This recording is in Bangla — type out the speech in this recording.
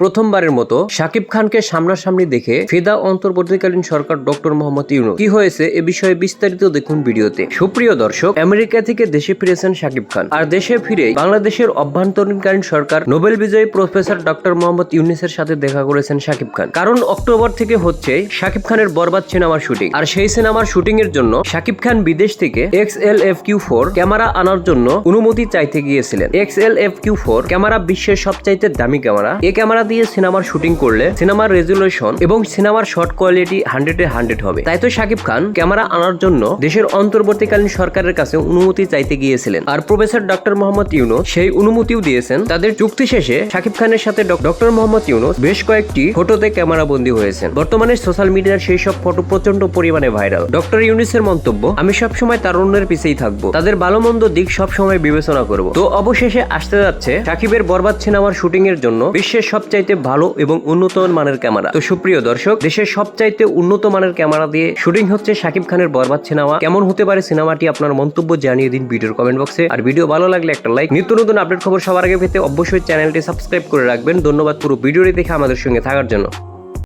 প্রথমবারের মতো শাকিব খানকে সামনাসামনি দেখে ফেদা অন্তর্বর্তীকালীন সরকার ডক্টর মোহাম্মদ ইউনূস। কি হয়েছে এ বিষয়ে বিস্তারিত দেখুন ভিডিওতে। সুপ্রিয় দর্শক, আমেরিকা থেকে দেশে ফিরেছেন শাকিব খান। আর দেশে ফিরে বাংলাদেশের অভ্যন্তরীণকালীন সরকার, নোবেল বিজয়ী প্রফেসর ডক্টর মোহাম্মদ ইউনিসের সাথে দেখা করেছেন শাকিব খান। কারণ অক্টোবর থেকে হচ্ছে শাকিব খানের বরবাদ সিনেমার শুটিং। আর সেই সিনেমার শুটিং এর জন্য শাকিব খান বিদেশ থেকে X L F Q four camera আনার জন্য অনুমতি চাইতে গিয়েছিলেন। X L F Q four camera বিশ্বের সবচাইতে দামি ক্যামেরা। এই ক্যামেরা দিয়ে সিনেমার শুটিং করলে সিনেমার রেজুলেশন এবং সিনেমার শর্ট কোয়ালিটি হান্ড্রেডে হান্ড্রেড হবে। তাই তো শাকিব খান ক্যামেরা আনার জন্য দেশের অন্তর্বর্তীকালীন সরকারের কাছে অনুমতি চাইতে গিয়েছিলেন। আর প্রফেসর ডক্টর মোহাম্মদ ইউনুস সেই অনুমতিও দিয়েছেন। তাদের চুক্তি শেষে শাকিব খানের সাথে ডক্টর মোহাম্মদ ইউনুস বেশ কয়েকটি ফটোতে ক্যামেরা বন্দী হয়েছেন। বর্তমানে সোশ্যাল মিডিয়ার সেই সব ফটো প্রচণ্ড পরিমাণে ভাইরাল। ডক্টর ইউনিসের মন্তব্য, আমি সবসময় তারুণ্যের পিছেই থাকব। তাদের ভালো মন্দ দিক সবসময় বিবেচনা করব। তো অবশেষে আসতে যাচ্ছে সাকিবের বরবাদ সিনেমার শুটিং এর জন্য বিশ্বের সবচাইতে ভালো এবং উন্নত মানের ক্যামেরা। তো সুপ্রিয় দর্শক, দেশের সবচাইতে উন্নত মানের ক্যামেরা দিয়ে শুটিং হচ্ছে শাকিব খানের বরবাদ সিনেমা। কেমন হতে পারে সিনেমাটি আপনার মন্তব্য জানিয়ে দিন ভিডিওর কমেন্ট বক্সে আর ভিডিও ভালো লাগলে একটা লাইক নিত্য নতুন আপডেট খবর সবার আগে পেতে অবশ্যই চ্যানেলটি সাবস্ক্রাইব করে রাখবেন। ধন্যবাদ পুরো ভিডিওটি দেখে আমাদের সঙ্গে থাকার জন্য।